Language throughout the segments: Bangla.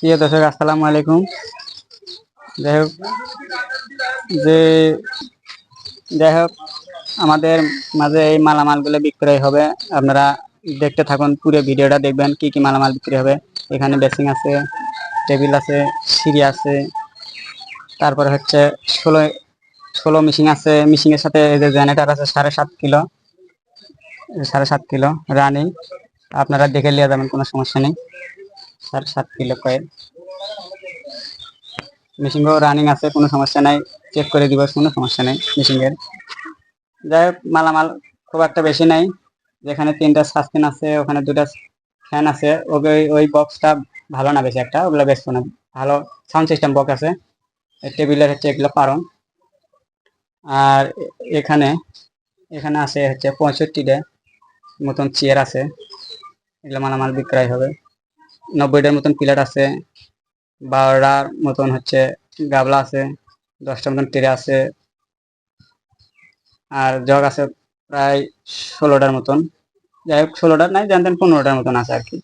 প্রিয় দর্শক, আসসালামু আলাইকুম। যাই হোক, যে যাই হোক, আমাদের মাঝে এই মালামালগুলো বিক্রয় হবে। আপনারা দেখতে থাকুন, পুরো ভিডিওটা দেখবেন, কি কি মালামাল বিক্রি হবে। এখানে বেসিং আছে, টেবিল আছে, সিঁড়ি আছে, তারপরে হচ্ছে ষোলো ষোলো মিশিং আছে। মিশিং এর সাথে এই যে জেনারেটার আছে, সাড়ে সাত কিলো, সাড়ে সাত কিলো রানিং। আপনারা দেখে নিয়ে যাবেন, কোনো সমস্যা নেই। সাড়ে সাত কিলো কয়েল মেশিনও রানিং আছে, কোনো সমস্যা নাই। চেক করে দিব, কোনো সমস্যা নেই মেশিনের যাই হোক, মালামাল খুব একটা বেশি নাই। যেখানে তিনটা সাসপেন আছে, ওখানে দুটা ফ্যান আছে। ওকে ওই- ওই বক্সটা ভালো না বেশি একটা, ওগুলো বেশ না ভালো সাউন্ড সিস্টেম বক্স আছে। টেবিলের হচ্ছে এগুলো পারন আর এখানে এখানে আছে হচ্ছে পঁয়ষট্টিটা মতন চেয়ার আছে। এগুলো মালামাল বিক্রয় হবে। নব্বইটার মতন পিলার আছে বারোটার মতন হচ্ছে গাবলা আছে দশটার মতন টেরে আছে, আর জগ আছে প্রায় ষোলোটার মতন। যাই হোক ষোলোটার নাই জানতেন পনেরোটার মতন আছে আর কি।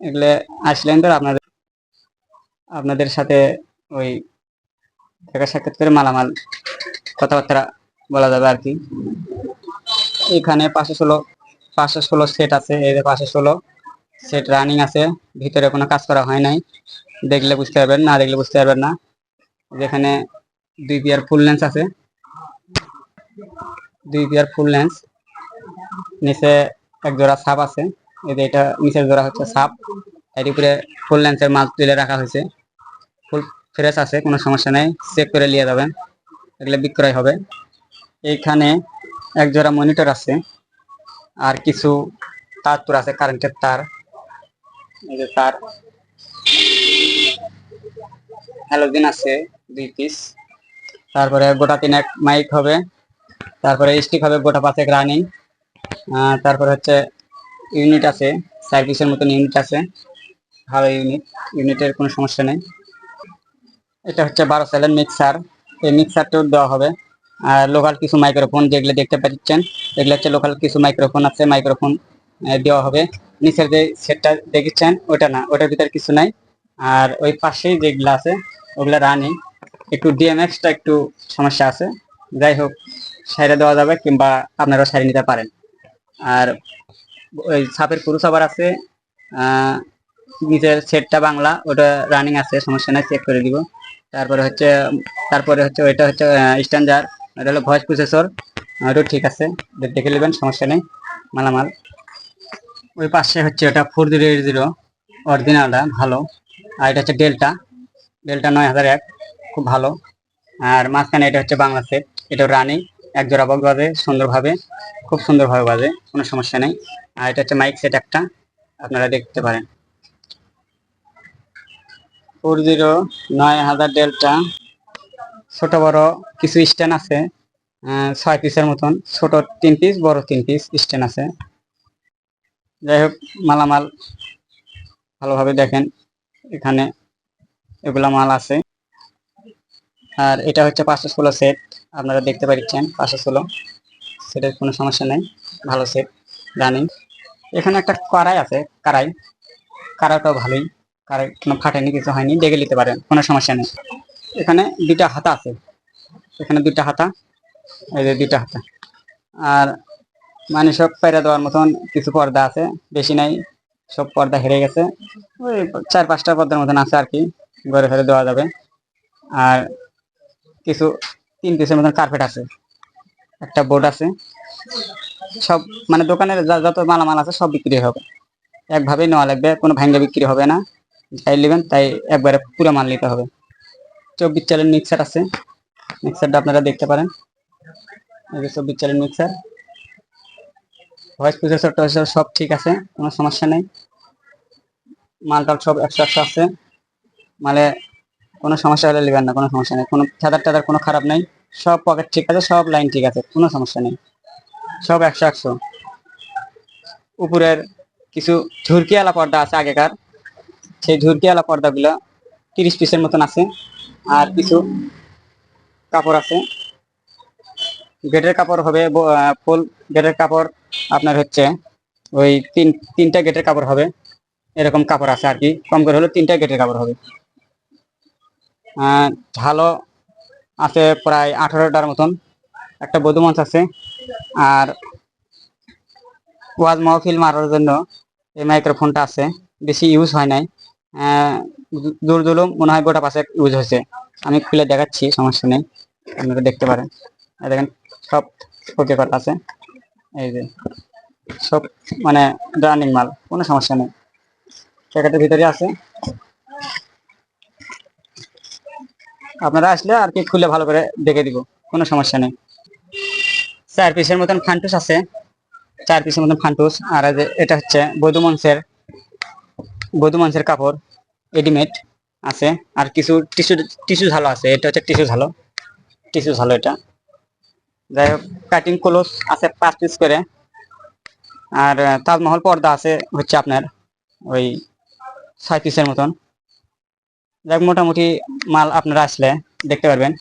এগুলো আসলেন তো আপনাদের আপনাদের সাথে ওই দেখা সাক্ষাৎ করে মালামাল কথাবার্তা বলা যাবে আর কি। এখানে পাঁচশো ষোলো পাঁচশো ষোলো সেট আছে যে পাঁচশো ষোলো। সেট রানিং আছে, ভিতরে কোনো কাজ করা হয় নাই। দেখলে বুঝতে পারবেন, না দেখলে বুঝতে পারবেন না। যেখানে দুই পেয়ার ফুল লেন্স আছে, দুই পেয়ার ফুল লেন্স নিচে এক জোড়া সাপ আছে, এই যে এটা নিচের জোড়া হচ্ছে সাপ এর উপরে ফুল লেন্সের মাল তুলে রাখা হয়েছে। ফুল ফ্রেশ আছে, কোনো সমস্যা নেই চেক করে নিয়ে যাবেন। এগুলো বিক্রয় হবে। এইখানে এক জোড়া মনিটর আছে, আর কিছু তার তোর আছে কারেন্টের তার। তার হ্যালোজেন আছে, দুই পিস তারপরে গোটা তিনেক মাইক হবে। তারপরে স্টিক হবে গোটা পাঁচেক রানিং তারপরে হচ্ছে ইউনিট আছে, চার পিসের মতন ইউনিট আছে। ভালো ইউনিট ইউনিটের কোনো সমস্যা নেই। এটা হচ্ছে বারো সেলের মিক্সার এই মিক্সারটাও দেওয়া হবে। আর লোকাল কিছু মাইক্রোফোন যেগুলো দেখতে পাচ্ছেন, এগুলো হচ্ছে লোকাল কিছু মাইক্রোফোন আছে মাইক্রোফোন দেওয়া হবে। নিচের যে সেটটা দেখেছেন ওটা না ওটার ভিতরে কিছু নাই। আর ওই পাশেই যেগুলো আছে, ওগুলো রানিং একটু ডিএমএক্সটা একটু সমস্যা আছে। যাই হোক সাইডে দেওয়া যাবে কিংবা আপনারাও সাইডে নিতে পারেন। আর ওই সাপের পুরুষ আবার আছে নিজের সেটটা বাংলা, ওটা রানিং আছে, সমস্যা নাই চেক করে দিব। তারপরে হচ্ছে তারপরে হচ্ছে ওইটা হচ্ছে স্ট্যান্ডার ওটা হলো ভয়েস প্রসেসর ওটাও ঠিক আছে, দেখে নেবেন, সমস্যা নেই, মালামাল। ওই পাশে হচ্ছে ওটা ফোর জিরো এইট জিরো অরিজিনালটা ভালো। আর এটা হচ্ছে ডেল্টা ডেল্টা নয় হাজার এক, খুব ভালো। আর মাঝখানে এটা হচ্ছে বাংলা সেট এটা রানিং এক জোড়া বক বাজে, সুন্দরভাবে, খুব সুন্দরভাবে বাজে, কোনো সমস্যা নেই। আর এটা হচ্ছে মাইক সেট একটা, আপনারা দেখতে পারেন। ফোর জিরো নয় হাজার ডেল্টা ছোট বড় কিছু স্ট্যান্ড আছে ছয় পিসের মতন, ছোট তিন পিস বড় তিন পিস স্ট্যান্ড আছে। যাই হোক, মালামাল ভালোভাবে দেখেন, এখানে এগুলা মাল আছে। আর এটা হচ্ছে পাঁচশো ষোলো সেট আপনারা দেখতে পাচ্ছেন পাঁচশো ষোলো। সেটের কোনো সমস্যা নেই, ভালো সেট রানিং এখানে একটা কড়াই আছে কারাই কড়াইটাও ভালোই কারাই কোনো ফাটেনি, কিছু হয়নি, দেখে নিতে পারেন, কোনো সমস্যা নেই। এখানে দুইটা হাতা আছে, এখানে দুইটা হাতা, এই যে দুইটা হাতা। আর মানে সব পায়রা দেওয়ার মতন কিছু পর্দা আছে, বেশি নাই, সব পর্দা হেরে গেছে। ওই চার পাঁচটা পর্দার মতন আছে আর কি ঘরে ঘরে দেওয়া যাবে। আর কিছু তিন পিসের মতন কার্পেট আছে, একটা বোর্ড আছে। সব মানে দোকানের যা- যত মালামাল আছে সব বিক্রি হবে। একভাবেই নেওয়া লাগবে, কোনো ভাঙ্গে বিক্রি হবে না। যাই নেবেন, তাই একবারে পুরো মাল নিতে হবে। চব্বিশ চালের মিক্সার আছে। মিক্সারটা আপনারা দেখতে পারেন। চব্বিশ চালের মিক্সার ভয়েস প্রসেসর টসেসর সব ঠিক আছে? কোনো সমস্যা নেই? মালটাল সব একশো একশো আছে। মালে কোনো সমস্যা হলে নেবেন না, কোনো সমস্যা নেই। কোনো চাদার টাদার কোনো খারাপ নাই। সব পকেট ঠিক আছে, সব লাইন ঠিক আছে, কোনো সমস্যা নেই। সব একশো একশো। উপরের কিছু ঝুরকিওয়ালা পর্দা আছে আগেকার। সেই ঝুরকিওয়ালা পর্দাগুলো তিরিশ পিসের মতন আছে। আর কিছু কাপড় আছে। গেটের কাপড় হবে ফুল গেটের কাপড় আপনার হচ্ছে ওই তিন, তিনটা গেটের কাপড় হবে। এরকম কাপড় আছে আর কি, কম করে হলো তিনটা গেটের কাপড় হবে। ঝালও আছে প্রায় আঠারোটার মতন, একটা বধু মঞ্চ আছে। আর ওয়াজ মাহফিল মারার জন্য এই মাইক্রোফোনটা আছে, বেশি ইউজ হয় নাই। দূর দূর মনে হয় গোটা পাশে ইউজ হয়েছে। আমি খুলে দেখাচ্ছি, সমস্যা নেই, আপনারা দেখতে পারেন। দেখেন সব ওকে করা আছে। এই যে, সব মানে রানিং মাল, কোনো সমস্যা নেই। প্যাকেটের ভিতরে আছে। আপনারা আসলে আর কি খুলে ভালো করে দেখে দিব, কোনো সমস্যা নেই। চার পিসের মতন ফান্টুস আছে। চার পিসের মতন ফান্টুস, আর এটা হচ্ছে বধু মঞ্চের কাপড় রেডিমেড আছে। আর কিছু টিস্যু টিস্যু ঝালো আছে। এটা হচ্ছে টিস্যু ঝালো টিস্যু ঝালো এটা। যাই হোক কাটিং ক্লোজ আছে পাঁচ পিস করে। আর তাজমহল পর্দা আছে হচ্ছে আপনার ওই ছয় পিসের মতন। যাক মোটামুটি মাল আপনারা আসলে দেখতে পারবেন।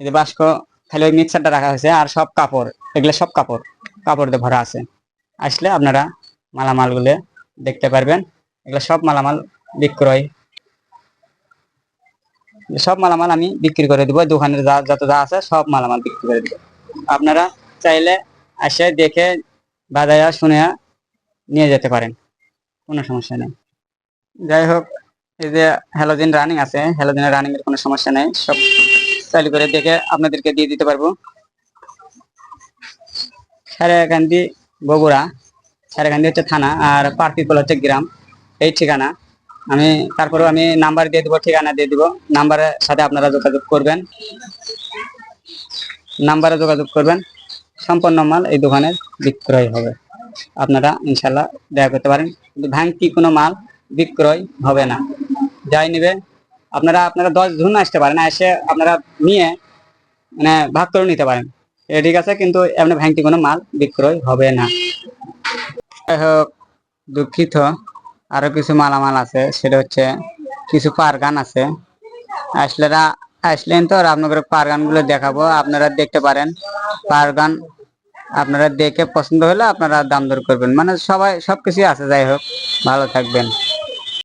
এই যে বাস্ক খালি ওই মিক্সারটা রাখা হয়েছে আর সব কাপড়, এগুলো সব কাপড় কাপড় দিয়ে ভরা আছে। আসলে আপনারা মালামালগুলো দেখতে পারবেন। এগুলো সব মালামাল বিক্রয় সব মালামাল আমি বিক্রি করে দিব, দোকানের যা, যত যা আছে সব মালামাল বিক্রি করে দিব। আপনারা চাইলে এসে দেখে, বাজায়া শুনে নিয়ে যেতে পারেন। কোনো সমস্যা নেই। যাই হোক, এই যে হ্যালোজিন রানিং আছে হ্যালোজিনের রানিং এর কোনো সমস্যা নেই। সব চালু করে দেখে আপনাদেরকে দিয়ে দিতে পারব। সারেকান্দি বগুড়া সারেকান্দি হচ্ছে থানা, আর পার্টিপল হচ্ছে গ্রাম। এই ঠিকানা। আমি তারপরেও আমি নাম্বার দিয়ে দিব, ঠিকানা দিয়ে দিব। নাম্বারের সাথে আপনারা যোগাযোগ করবেন। নাম্বারে যোগাযোগ করবেন। সম্পূর্ণ মাল এই দোকানের বিক্রয় হবে। আপনারা ইনশাল্লাহ দেখা করতে পারেন। কিন্তু ভাঙতি কোনো মাল বিক্রয় হবে না। যাই নেবে, আপনারা আপনারা দশ জন আসতে পারেন। এসে আপনারা নিয়ে মানে ভাগ করে নিতে পারেন। এ ঠিক আছে, কিন্তু এমনি ভাঙতি কোনো মাল বিক্রয় হবে না। দুঃখিত। আরও কিছু মালামাল আছে, সেটা হচ্ছে কিছু পারগান আছে। আসলেরা আসলেন তো আপনাদের পারগানগুলো দেখাবো, আপনারা দেখতে পারেন। পারগান আপনারা দেখে পছন্দ হলে আপনারা দাম দর করবেন। মানে সবাই সবকিছু আছে, যাই হোক, ভালো থাকবেন।